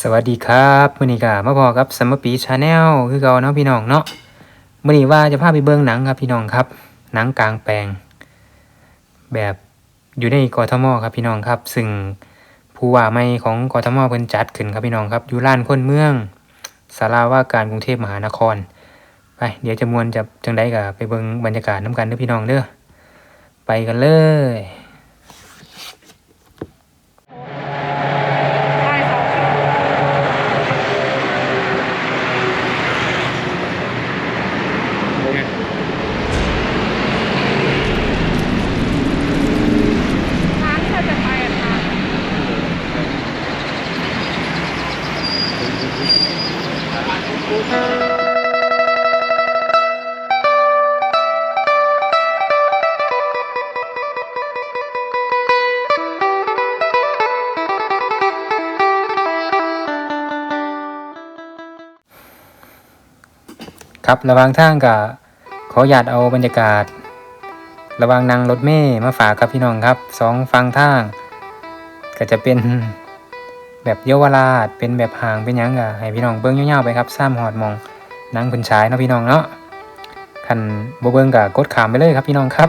สวัสดีครับมื้อนี้ก็มาพอกับซัมปีชาแนลคือเก่าเนาะพี่น้องเนาะมื้อนี้ว่าจะพาไปเบิ่งหนังครับพี่น้องครับ หนังกลางแปลง แบบอยู่ในกทมครับพี่น้องครับ ซึ่งผู้ว่าใหม่ของกทมเพิ่นจัดขึ้นครับพี่น้องครับอยู่ลานคนเมืองศาลาว่าการกรุงเทพมหานครไปเดี๋ยวจะมวนจะจังได้ก็ไปเบิ่งบรรยากาศน้กันเด้อพี่น้องเด้อไปกันเลย ครับระหว่างทางก็ขออยาดเอาบรรยากาศ ระหว่างนั่งรถเมล์มาฝากครับพี่น้องครับสองฟังทาง ก็จะเป็นแบบเยาวราชเป็นแบบห่างเป็นยังก็ให้พี่น้องเบิ้งยวๆไปครับซ้ำหอดมองนั่งคุณชายเนาะพี่น้องเนาะคันบ่เบิ้งก็กดขามไปเลยครับพี่น้องครับ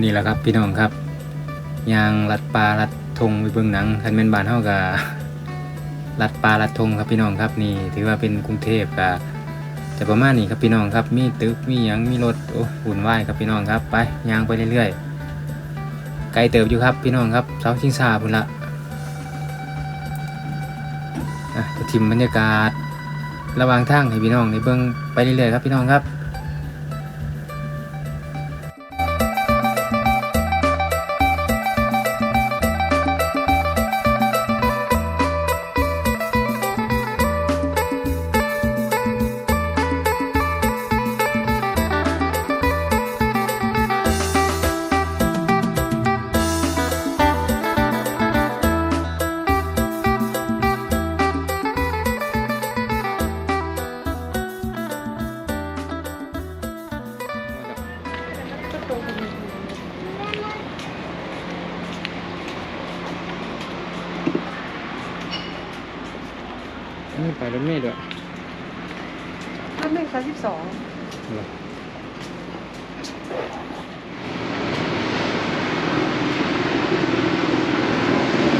นี่แหละครับพี่น้องครับยางลัดปลาลัดทงไปเบิ่งหนังคันแม่นบานเฮากับลัดปลาลัดทงครับพี่น้องครับนี่ถือว่าเป็นกรุงเทพกับจะประมาณนี้ครับพี่น้องครับ มีตึกมีหยังมีรถโอ้หุ่นวายครับพี่น้องครับไปยางไปเรื่อยๆไกลเติบอยู่ครับพี่น้องครับเสาชิงซาพุ่นละอะจะทิมบรรยากาศ ระหว่างทางให้พี่น้องในเบิ่งไปเรื่อยๆครับพี่น้องครับ นี่ไปรถเมล์ด้วยอันหนึ่งสามสิบสอง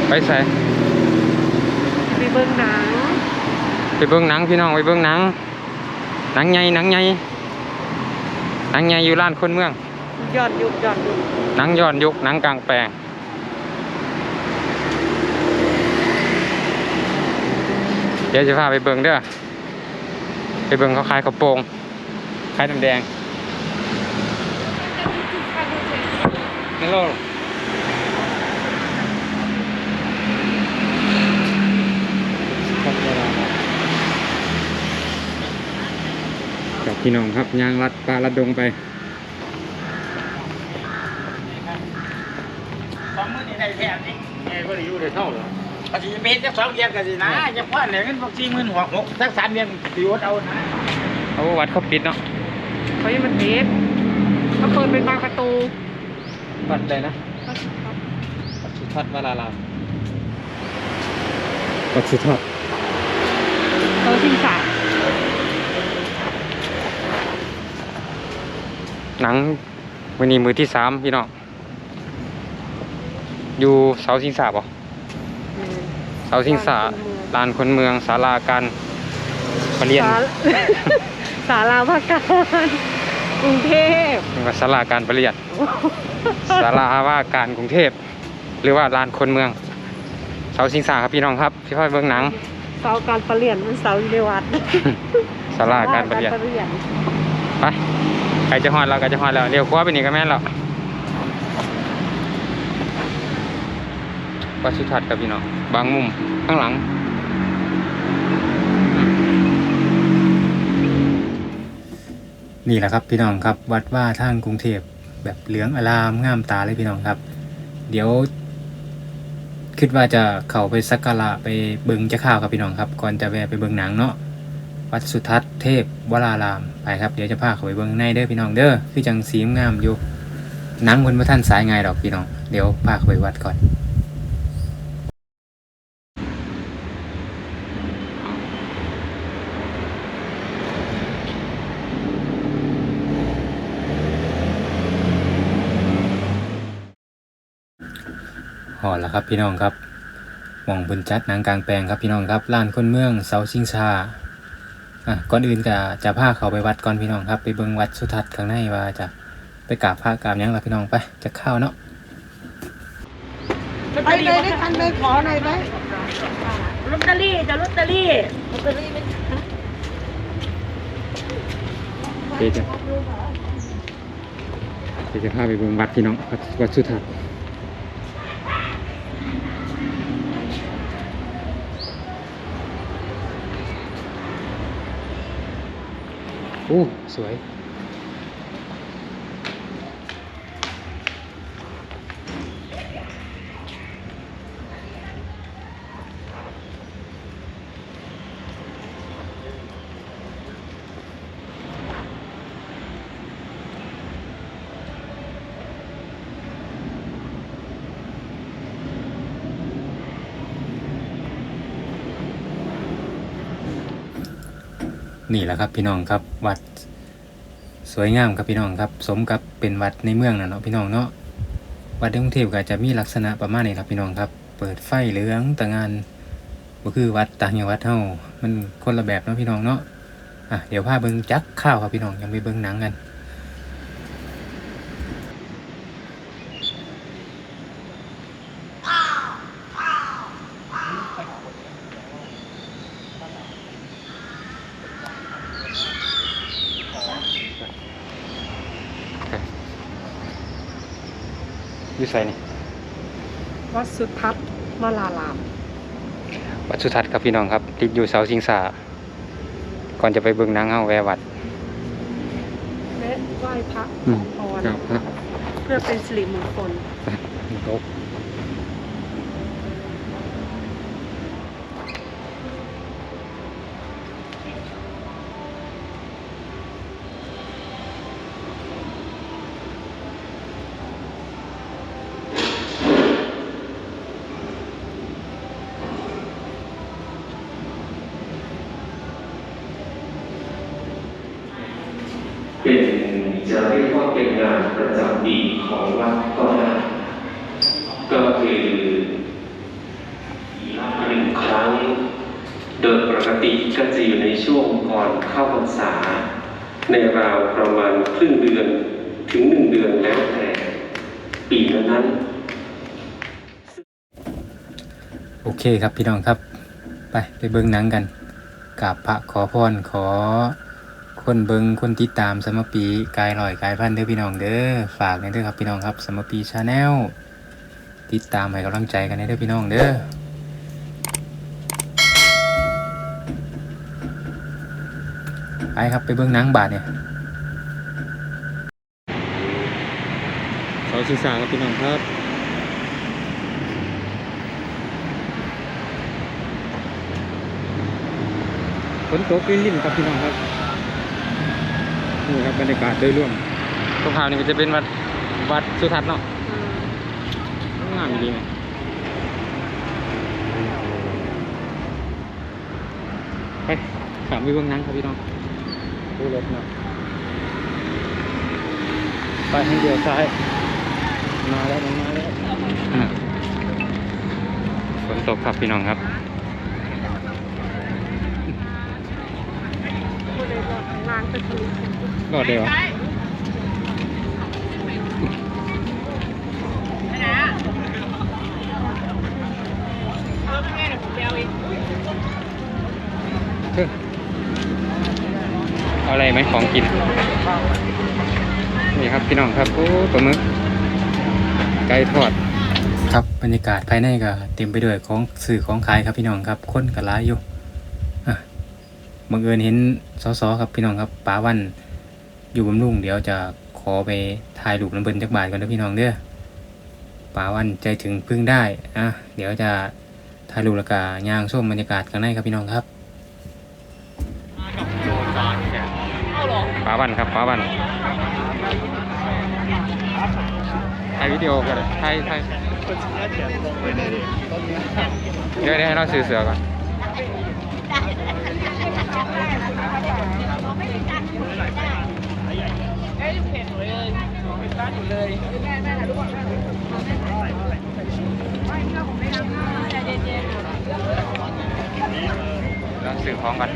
ไปใส่ไปเบิ่งหนัง ไปเบิ่งหนังพี่น้องไปเบิ่งหนัง หนังใหญ่หนังใหญ่หนังใหญ่อยู่ร้านคนเมืองหย่อนยุกหย่อนยุกหนังย้อนยุคหนังกลางแปลง เดี๋ยวจะพาไปเบิงเด้อ ไปเบิงเขาขายกระโปรงขายน้ำแดงนั่นโลกับพี่น้องครับยางรัดปลาระดงไปสองมือในี่ได้แทนนี่ไงก็ได้อยู่ได้เท่าหรอ อาทิตย์เป็นจักสองเดือนก็สินะจะพ่อเหลือเงินพวกสี่หมื่นหกหกสักสามเดือนสิอดเอานะเอาวัดเขาปิดเนาะเขายังมันเทปเขาเปิดเป็นบางประตูวัดเลยนะวัดสุทัศน์วรารามวัดสุทัศน์เขาทิ้งสายหนังวันนี้มือที่สามพี่น้องอยู่เสาสิงสาบ่ เสาสิงสาลานคนเมืองศาลาการประเรียนสาสาราภาคการกรุงเทพเรียกว่าศาลาการประเรียนศาลาว่าการกรุงเทพ หรือว่าลานคนเมืองเสาสิงสาครับพี่น้องครับพี่พ่อเบิ่งหนังเสาการประเรียนมันเสาอยู่ในวัดศาลาการประเรียนศลเรียนไปใครจะฮอดเราก็จะฮอดแล้วเร็วคว้าไปนี่ก็แม่นแล้ววัดสุทัศน์ครับพี่น้อง บางมุมข้างหลัง นี่แหละครับพี่น้องครับวัดว่าทางกรุงเทพแบบเหลืองอลามงามตาเลยพี่น้องครับ เดี๋ยว คิดว่าจะเข้าไปสักการะไปเบิงจะข้าวครับพี่น้องครับ ก่อนจะแวะไปเบิงหนังเนาะวัดสุทัศน์เทพวรารามไปครับเดี๋ยวจะพาเขาไปเบิงในเด้อพี่น้องเด้อคือจังสีงามอยู่นังคนพระท่านสายไงดอกพี่น้อง เดี๋ยวพาเขาไปวัดก่อน หอดแล้วครับพี่น้องครับหมองบนจัดหนังกลางแปลงครับพี่น้องครับลานคนเมืองเสาชิงชาอะก่อนอื่นก็จะพาเขาไปวัดก่อนพี่น้องครับ ไปเบิ่งวัดสุทัศน์ข้างในว่าจะไปกราบพระกราบหยังล่ะพี่น้องไปจะเข้าเนาะไปเลยได้ทันเลยขอหน่อยไหมลอตเตอรี่จะลอตเตอรี่ลอตเตอรี่ไม่เดี๋ยวจะเดี๋ยวจะพาไปเบิ่งวัดพี่น้องวัดวัดสุทัศน์ อู้สวย นี่แหละครับพี่น้องครับวัดสวยงามครับพี่น้องครับ สมกับเป็นวัดในเมืองนะเนาะพี่น้องเนาะวัดในกรุงเทพก็จะมีลักษณะประมาณนี้ครับพี่น้องครับ เปิดไฟเหลืองต่างานก็คือวัดต่างจังหวัดเท่ามันคนละแบบเนาะพี่น้องเนาะอะเดี๋ยวพาเบิ้งจักข้าวครับพี่น้องยังไปเบิ้งหนังกัน อยู่ใส่นี่วัดสุทัศน์วราราม วัดสุทัศน์ครับพี่น้องครับ ติดอยู่เสาสิงสาก่อนจะไปเบิ่งหนังเฮาแวะวัดและไหว้พระอืมขอพรครับเพื่อเป็นสิริมงคล โต๊ะเป็นจะเรียกว่าเป็นงานประจำปีของวัดก็ได้ก็คือหนึ่งครั้ง โดยปกติก็จะอยู่ในช่วง ก่อนเข้าพรรษา ในราวประมาณครึ่งเดือนถึงหนึ่งเดือนแล้วแต่ปีนั้นโอเคครับพี่น้องครับ ไปไปเบิ่งหนังกันกราบพระขอพรขอคนเบิงคนติดตามสมปีกายลอยกายพันเด้อพี่น้องเด้อฝากในเด้อครับพี่น้องครับ สมปีชาแนลติดตามให้กำลังใจกันในเด้อพี่น้องเด้อ ไปครับ ไปเบิ้งหนังบาทเนี่ยเขาสื่อสารกับพี่น้องครับฝนตกลิ้นลิ้นครับพี่น้องครับนี่ครับบรรยากาศโดยรวมตรงขาวนี่ก็จะเป็นวัดวัดสุทัศน์เนาะงามดีนะไปขามไปเบื้องหนังครับพี่น้อง ดูรถเนาะไปทางเดียวซ้ายมาแล้วมันมาแล้วอะฝนตกครับพี่น้องครับคนเลยบอกงานประชุมรอดเดียว ไหมของกิน นี่ครับพี่น้องครับโอ้ปลาหมึกไก่ทอด ครับบรรยากาศภายในก็เต็มไปด้วยของสื่อของขายครับพี่น้องครับคนก็ร้ายอยู่บังเอิญเห็นสสครับพี่น้องครับป้าวันอยู่บำรุงเดี๋ยวจะขอไปถ่ายรูปน้ำเบิ้นจักบาทก่อนนะพี่น้องเด้อป้าวันใจถึงพึ่งได้อะเดี๋ยวจะถ่ายรูปแล้วก็ย่างส้มบรรยากาศข้างในครับพี่น้องครับ วันครับป้าวันถ่ายวิดีโอกันถ่ายถ่ายเดี๋ยวเดี๋ยวให้เราซื้อเสือก่อนเราสื่อของกัน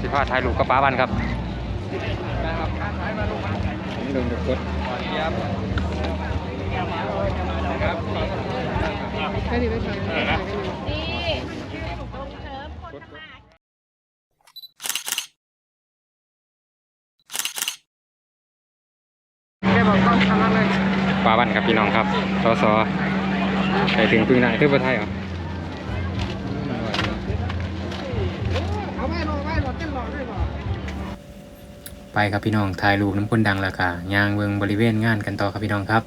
สิพาถ่ายรูปกับป้าวันครับ นี่ลงกดป้าวันครับพี่น้องครับ สอสอใส่ถึงพึ่งได้เพื่อประเทศเหรอ ไปครับพี่น้องถ่ายรูปน้ำคนดังแล้วค่ะย่างเบิงบริเวณงานกันต่อครับพี่น้องครับ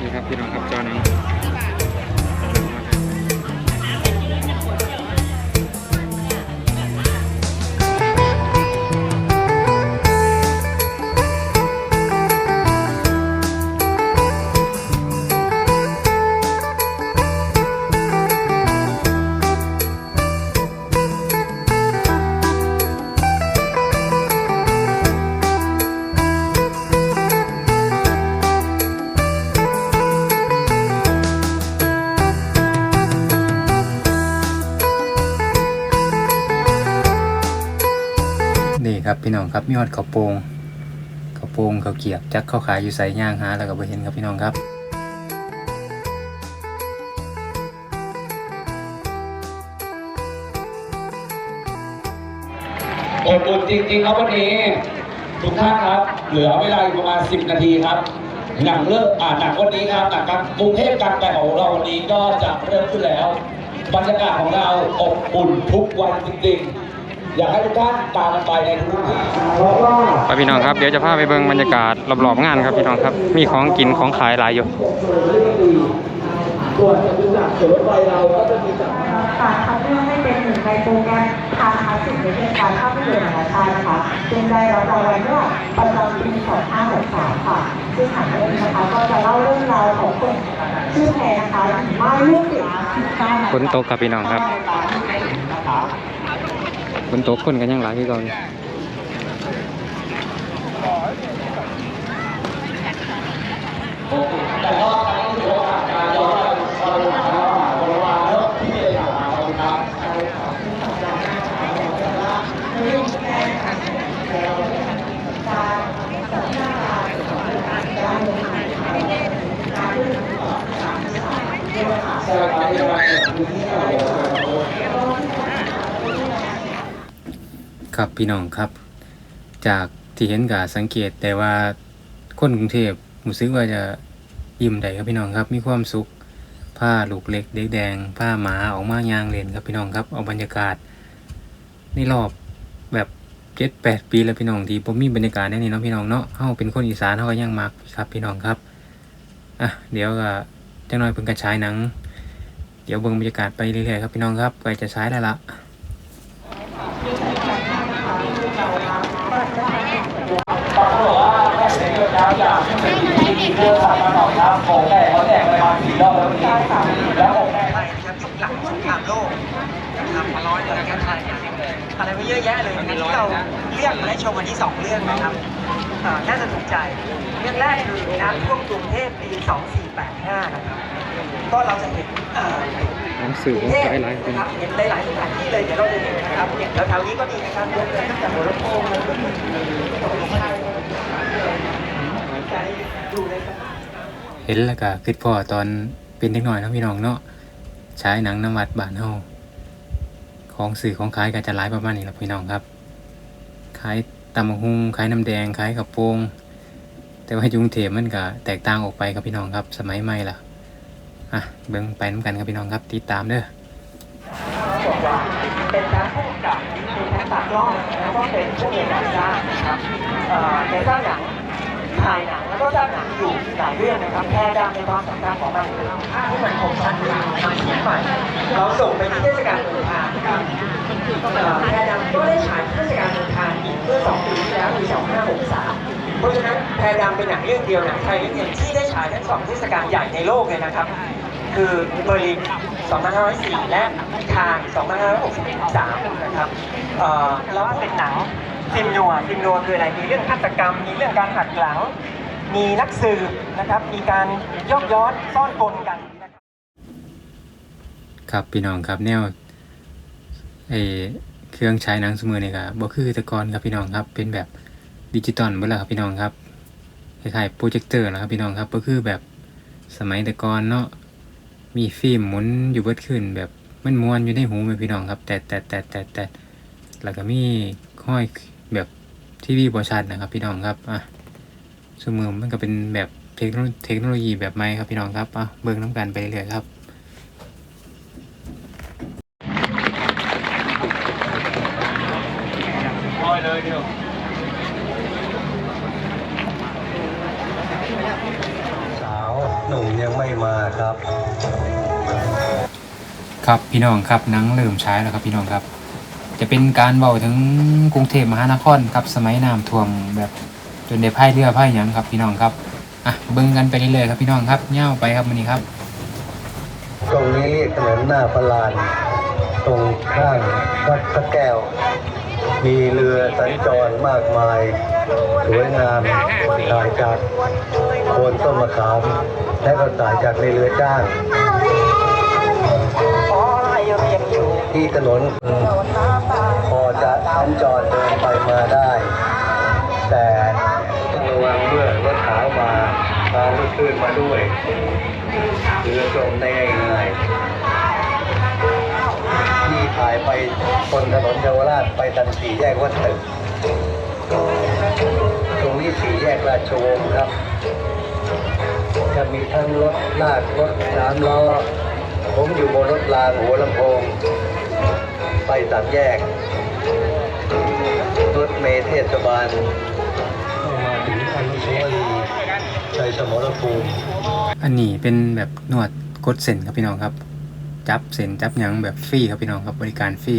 นี่ครับพี่น้องครับ พี่น้องครับมีฮอดข้าวโป่งข้าวโป่งข้าวเกียบจักข้าวขายอยู่ใส่ย่างหาแล้วก็บ่เห็นครับพี่น้องครับอบอุ่นจริงๆครับวันนี้ทุกท่านครับ เหลือเวลาอีกประมาณ 10 นาทีครับ หนังเริ่มอ่าหนังวันนี้ครับหนังกกรุงเทพกางแปลงของเราวันนี้ก็จะเริ่มขึ้นแล้ว บรรยากาศของเราอบอุ่นทุกวันจริงๆ อยากให้ทุกท่านตามกันไปในทุกที่เพราะว่าไปพี่น้องครับเดี๋ยวจะพาไปเบิ่งบรรยากาศรอบๆงานครับพี่น้องครับ มีของกินของขายหลายอยู่ส่วนจะดูจากสวนรถไฟเราก็จะมีจากการคัดเลือกให้เป็นหนึ่งในโปรแกรมทางคลาสสิกในเทศกาลภาพยนตร์นานาชาตินะคะจึงได้รับรางวัลเมื่อประจำปี2563ค่ะซึ่งหนังเรื่องนี้นะคะก็จะเล่าเรื่องราวของคนชื่อแพรนะคะถึงว่าลูกเด็กที่สร้างฝนตกครับพี่น้องครับ ฝนตกคนกันยังหลายที่ก่อยู่แต่ว่าครั้งนี้ถือว่าการย้อนไปความเป็นของเราบริวารเนอะที่ได้กล่าวมาขอบคุณครับ ใช่ครับที่เราเปิดพื้นที่ให้เรา ครับพี่น้องครับ จากที่เห็นก็สังเกตแต่ว่าคนกรุงเทพรู้สึกว่าจะยิ้มได้ครับพี่น้องครับ มีความสุขผ้าลูกเล็กเด็กแดง ผ้าหมาออกมายางเล่นครับพี่น้องครับเอาบรรยากาศในรอบแบบเจ็ดแปดปีแล้วพี่น้องที่ผมมีบรรยากาศแน่นี่เนาะพี่น้องเนาะเฮาเป็นคนอีสานเฮาก็ยังมักครับพี่น้องครับอะเดี๋ยวก็จังน้อยเพิ่นกระฉายหนัง เดี๋ยวเบิ่งบรรยากาศไปเรื่อยๆครับพี่น้องครับใกล้จะฉายได้ละ ตอนเขา บอกว่าแม่เด็กเกิดแล้วอยากให้เป็นที่เรื่องสั่งมาหน่อยครับผมแม่เขาแจกไปมาสี่รอบแล้ววันนี้แล้วผมแม่ไทยนะครับยุคหลังสงครามโลกนะครับมาร้อยเลยนะครับไทยอะไรมาเยอะแยะเลยงั้นที่เราเลือกและชมวันที่สองเรื่องนะครับน่าจะถูกใจเรื่องแรกคือน้ำท่วมกรุงเทพปี 2485 นะครับก็เราจะเห็นหนังสือของสายหลายนะครับเห็นหลายๆสถานที่เลยเดี๋ยวเราจะเห็นนะครับเนี่ยแถวๆนี้ก็มีนะครับยกเว้นตั้งแต่หัวลำโพงเลยตกลงมาใจดูเลยครับ เห็นแล้วก็คิดพ่อตอนเป็นเด็กน้อยนะพี่น้องเนาะใช้หนังน้ำวัดบ้านเฮาของสื่อของขายก็จะหลายประมาณนี้แหละพี่น้องครับขายตำบักหุ่งขายน้ำแดงขายกระโปรงแต่ว่ายุงเทมันก็แตกต่างออกไปครับพี่น้องครับ สมัยใหม่ล่ะอะเบิ่งไปน้ำกันครับพี่น้องครับติดตามเด้อบอกว่าเป็นทั้งผู้กำกับเป็นทั้งตากล้องแล้วก็เป็นผู้ในการสร้างนะครับในสร้างหนังถ่ายหนัง ก็สร้างหนังอยู่หลายเรื่องนะครับแค่ด้านในความสำคัญของมันที่มันคมชัดขึ้นมาเขียนใหม่เราส่งไปที่เทศกาลเมืองคานนะครับแพรดำก็ได้ฉายที่เทศกาลเมืองคานอีกเมื่อสองปีที่แล้วปี2563เพราะฉะนั้นแพรดำเป็นหนังเรื่องเดียวหนังไทยเรื่องเดียวที่ได้ฉายทั้งสองเทศกาลใหญ่ในโลกเลยนะครับ คือเบอร์ลิน 2504 และคาน2563 นะครับเอ่อแล้วเป็นหนังฟิมนัวฟิมนัวคืออะไร มีเรื่องฆาตกรรม มีเรื่องการหักหลัง มีนักสืบนะครับมีการยอกย้อนซ่อนกลกันครับพี่น้องครับแนวไอเครื่องใช้หนังสมือนี่ครับบ่คือต่ก่อนครับพี่น้องครับเป็นแบบดิจิตอลเบิดแล้วครับพี่น้องครับคล้ายๆโปรเจคเตอร์นะครับพี่น้องครับก็คือแบบสมัยต่ก่อนเนาะมีฟิล์มหมุนอยู่เบิดขึ้น แบบมันม้วนอยู่ในหูไหมพี่น้องครับ แต่แต่แต่แต่แต่แล้วก็มีห้อยแบบทีวีบอชัดนะครับพี่น้องครับอะ สมือมันก็เป็นแบบเทคโนโลเทคโนโลยีแบบใหม่ครับพี่น้องครับอะเบิ่งน้ำกันไปเรื่อยๆครับสาวหนุ่มยังไม่มาครับ ครับพี่น้องครับหนังเริ่มฉายแล้วครับพี่น้องครับ จะเป็นการเบาถึงกรุงเทพมหานครครับสมัยน้ำท่วมแบบ จนได้พายเรือไพายหยังครับพี่น้องครับอะเบิ่งกันไปเรื่อยๆครับพี่น้องครับเง่าวไปครับวันนี้ครับ ตรงนี้เรียกถนนหน้าประลาน ตรงข้างวัดพระแก้ว มีเรือสัญจรมากมาย สวยงามถ่ายจากโคนต้นมะขาม และก็ถ่ายจากในเรือจ้าง ที่ถนนพอจะสัญจรเดินไปมาได้ แต่ พาลูกคลื่นมาด้วยเรือจมได้ง่ายๆที่ถ่ายไปบนถนนเยาวราชไปตันสี่แยกวัดตึกตรงนี้สี่แยกราชวงศ์ครับ จะมีทั้งรถลากรถสามล้อผมอยู่บนรถรางหัวลำโพง ไปสามแยก รถเมล์เทศบาล สมรภูมิอันนี้เป็นแบบนวดกดเส้นครับพี่น้องครับ จับเส้นจับหยังแบบฟรีครับพี่น้องครับบริการฟรี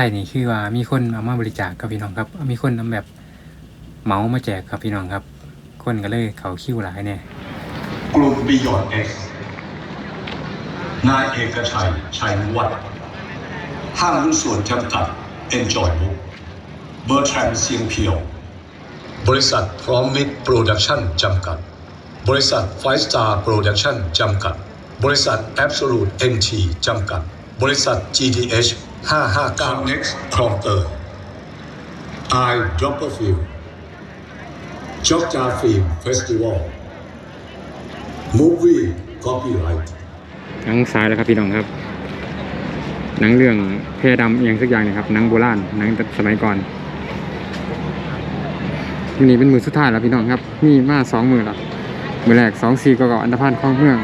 ผัดไทยนี่คือว่ามีคนเอามาบริจาคครับพี่น้องครับ มีคนนำแบบเมาส์มาแจกครับพี่น้องครับ คนก็เลยเขาคิวหลายเนี่ยกลุ่ม Beyond X นายเอกชัยชัยวัฒน์ห้างหุ้นส่วนจำกัด Enjoy Book เบอร์แทรมเซียงเพียว บริษัทพร้อมมิตรโปรดักชั่นจำกัด บริษัทไฟสตาร์โปรดักชั่นจำกัด บริษัท Absolute NT จำกัด บริษัท GDH 559 Next คลองเตย I Dropperfield จอกจาฟิล์มเฟสติวัล Movie Copyright หนังสายแล้วครับพี่น้องครับ หนังเรื่องเพดำอหย่างสักอย่างเนี่ยครับหนังโบราณหนังแต่สมัยก่อนวันนี้เป็นมือสุดท้ายแล้วพี่น้องครับ มีมาสองมือแล้วมือแรกสองสี่ก็ก่อันธพาลคลองเมือง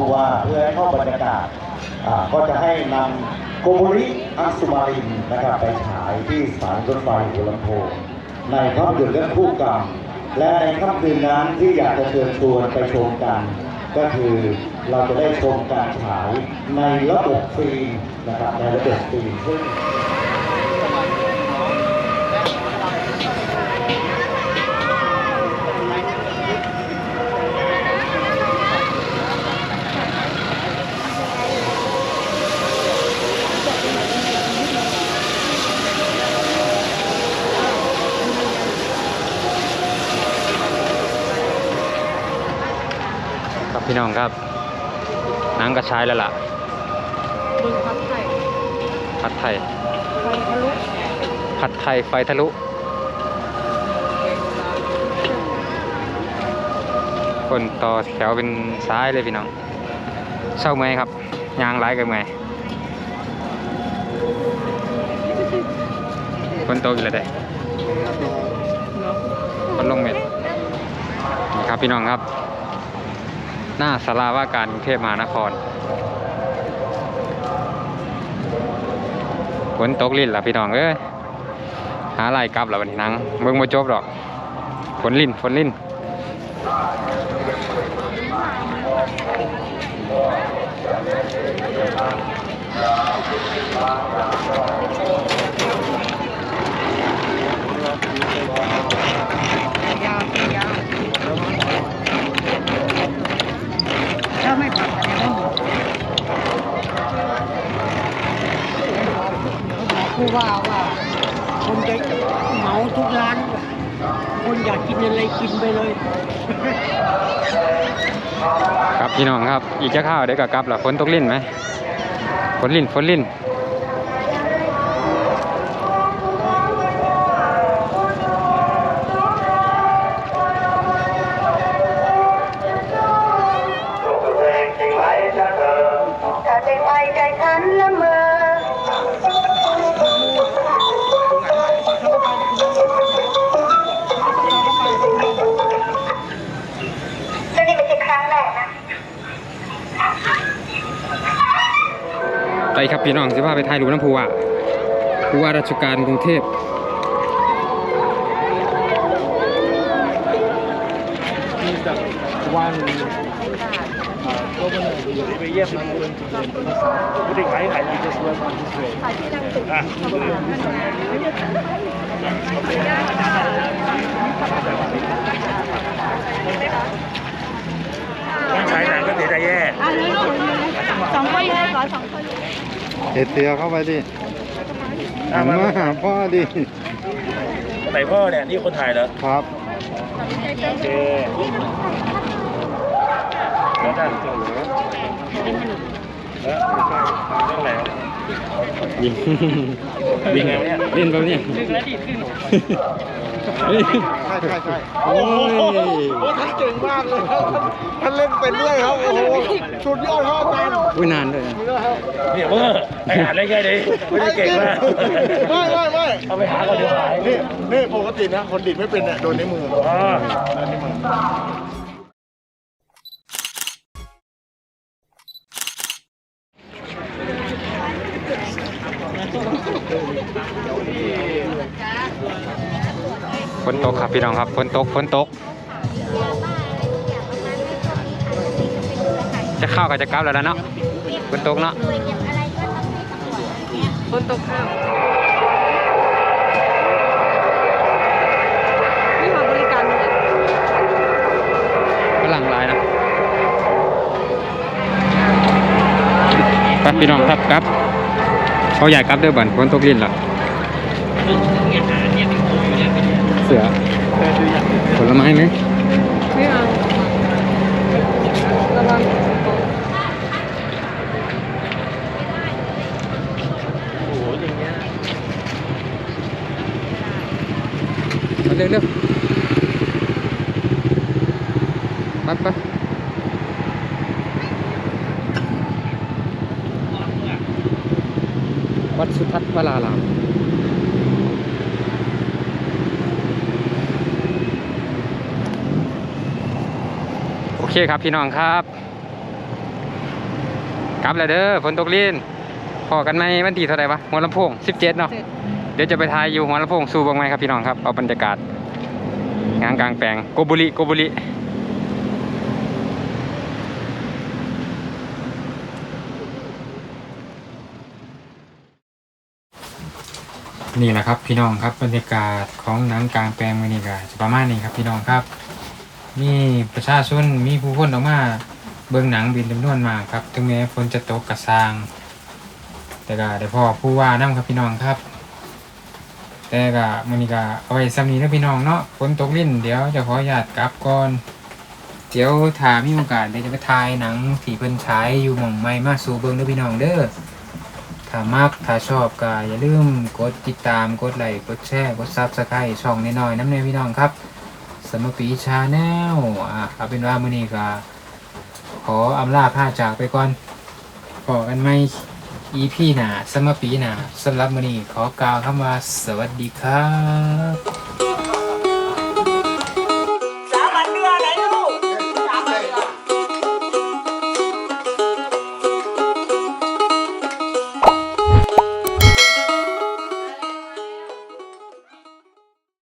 ผู้ว่าเพื่อให้เข้าบรรยากาศก็จะให้นำโกโบริอัสุมารินนะครับไปฉายที่สถานรถไฟหัวลำโพงในภาพยนตร์เรื่องคู่กรรม และในค่ำคืนนั้นที่อยากจะเชิญชวนไปชมกัน ก็คือเราจะได้ชมการฉายในระบบฟรีนะครับในระบบฟรีซึ่ง น้องครับนังกระชายแล้วล่ะบึงพัดไทยผัดไทย ไฟทะลุผัดไทยไฟทะลุ คนต่อแถวเป็นซ้ายเลยพี่น้องเศร้าไหมครับยางร้ายกันไหมคนโตกี่ละได้คนลงเม็ดนี่ครับพี่น้องครับ หน้าสาราว่าการกรุงเทพมหานครฝนตกลิ่นล่ะพี่น้องเอ้ยหาอะไรกลับแล้ววันนี้นังเบิ่งบ่จบดอกฝนลิ่นฝนลิ้น ถ้าไม่ผัดกันเนี่ย ผู้ว่าว่าคนจะเหมาทุกร้าน คนอยากกินอะไรกินไปเลยครับพี่น้องครับ อีกจะข้าวเดี๋ยวก็กลับแล้วฝนตกลิ้นไหมฝนลิ้นฝนลิ้น พี่น้องสิพาไปถ่ายรูปน้ำผู้ว่าผู้ว่าราชการกรุงเทพใช้หนังก็เสียใจแย่สองคนเลยขอสองคน เอเตียเข้าไปดิเมามาหาพ่อดิไหนพ่อเนี่ยนี่คนถ่ายเหรอครับโอเคแล้วท่านแล้วเรื่องไหน ยิงยิงไงวะเนี่ยเล่นแบบนี้ดึงแล้วดีดขึ้นใช่ใช่ใช่โอ้ยโอ้ท่านเก่งมากเลยครับท่านเล่นเป็นด้วยครับ โอ้โหสุดยอดครับอาจารย์อุ้ยนานเลยนะเนี่ยเมื่อไปหาได้แค่นี้ไม่ได้เก่งมากไม่ไม่ไม่เอาไปหาก่อนเดี๋ยวหายนี่นี่ปกตินะคนดิดไม่เป็นเนี่ยโดนในมืออ๋อโดนในมือ นตกครับพี่น้องครับฝนตกฝนตก จะเข้ากับจะกลับแล้วล่ะเนาะฝนตกเนาะคนตกข้าวนี่มาบริการเลยฝรั่งหลายนะ ครับพี่น้องครับครับเขาอยากกลับเด้อบันฝนตกลิ้นเหรอเสือผลไม้ไหมไม่เอาระวังมาเร็วเร็วไปไปวัดสุทัศน์วราราม เคครับพี่น้องครับกลับแล้วเด้อฝนตกลิ้นพอกันไหมวันที่เท่าไหร่วะหัวลำโพง17เนาะเดี๋ยวจะไปทายอยู่หัวลำโพงสู่บางไหมครับพี่น้องครับเอาบรรยากาศงานกลางแปลงโกบุริโกบุรินี่แหละครับพี่น้องครับบรรยากาศของหนังกลางแปลงบรรยากาศประมาณนี้ครับพี่น้องครับ มีประชาชนมีผู้คนออกมาเบิ่งหนังบินจำนวนมากครับ ถึงแม้ฝนจะตกกระซาง แต่ก็ได้พ่อผู้ว่านํครับพี่น้องครับ แต่ก็มันนี่ก็เอาไว้ซ้ำนี้นะพี่น้องเนาะฝนตกลิ้นเดี๋ยวจะขออนุญาตกลับก่อน เดี๋ยวถ้ามีโอกาสเดี๋ยวจะไปถ่ายหนังที่เพิ่นฉายอยู่หม่องใหม่มาสู่เบิ่งเด้อพี่น้องเด้อถ้ามักถ้าชอบก็อย่าลืมกดติดตามกดไลค์กดแชร์กด Subscribe ช่องน้อยๆน้ำเนยพี่น้องครับ สมปีชาแนลอะเอาเป็นว่ามื้อนี้ก็ขออำลาผ้าจากไปก่อนพอกันไหม EP หนาสมปีหนาสำหรับมื้อนี้ขอกล่าวคำว่าสวัสดีครับ